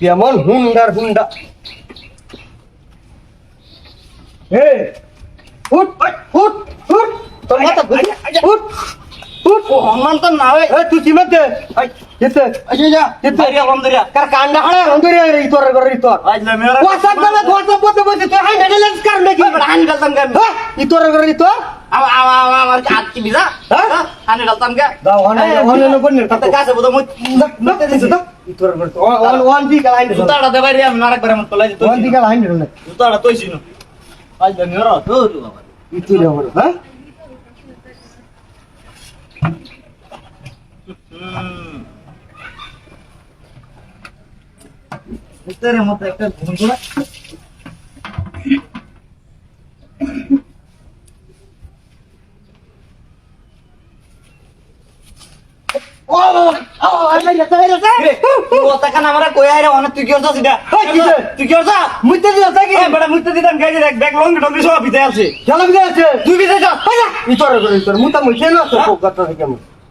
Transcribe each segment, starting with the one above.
কেমন হুন্ডার হুন্ডা হে উঠ উঠ উঠ তোর মাথা উঠ উঠ ও হনুমান তো না হয় তুই চিমত দে যেতে আচ্ছা যা যেতে বাইরে আলহামদুলিল্লাহ কার কান্ডা হাড়া রন্দরে রে তোর করে রে তোর মেরা WhatsApp করে WhatsApp করতে বসে তুই হাই নেলেন্স কার নাকি হানি ডালতাম কে হ্যাঁ করে রে তোর আমার আমার আমার হাত কি বিজা হ্যাঁ? হানি ডালতাম কে দাও হনে হনে ন বন্নে তাতে কাছে বুঝো মুই নক দিছে তো ই তোর করে তো ওয়ান ওয়ান দি কাল হাই জুতাটা দে বাইরে আমি ওয়ান আজ তো বাবা হ্যাঁ মতো একটা ঘুম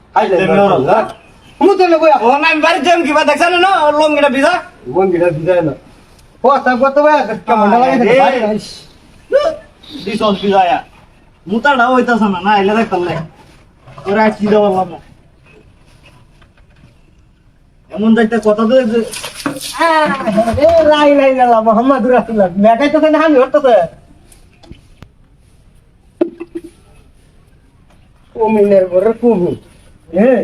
হ্যাঁ? মুতে না। কইয়া ও না আমি বাড়ি যাম কিবা দেখছ না লঙ্গিটা ভিজা? মন্দিরে বিদায় না। কথা কত ভাই কেমন লাগে এ। ভাই। দিস অল ভিজায়া মুতাটা হইতাছ না না এলে দেখ। ওরা কি দেওয়া এমন একটা কথা তো লাই লাই লালা মোহাম্মদুর রাসুল্লাহ মেটাই তো না আমি হতো কুমিনের বরে কুমি হ্যাঁ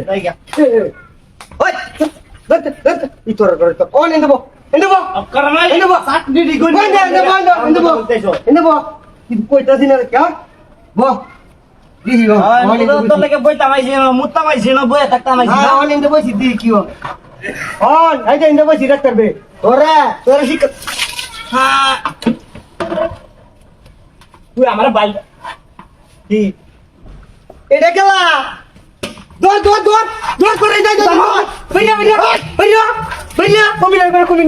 ওই ইতর Oh, on aja indah bos jidat terbe tora tora sih ha. Gue amar di. Ini kela dua dua dua dua kurang itu dua beri dia beri dia. Beri dia. Beri dia. Mau bilang beri aku beri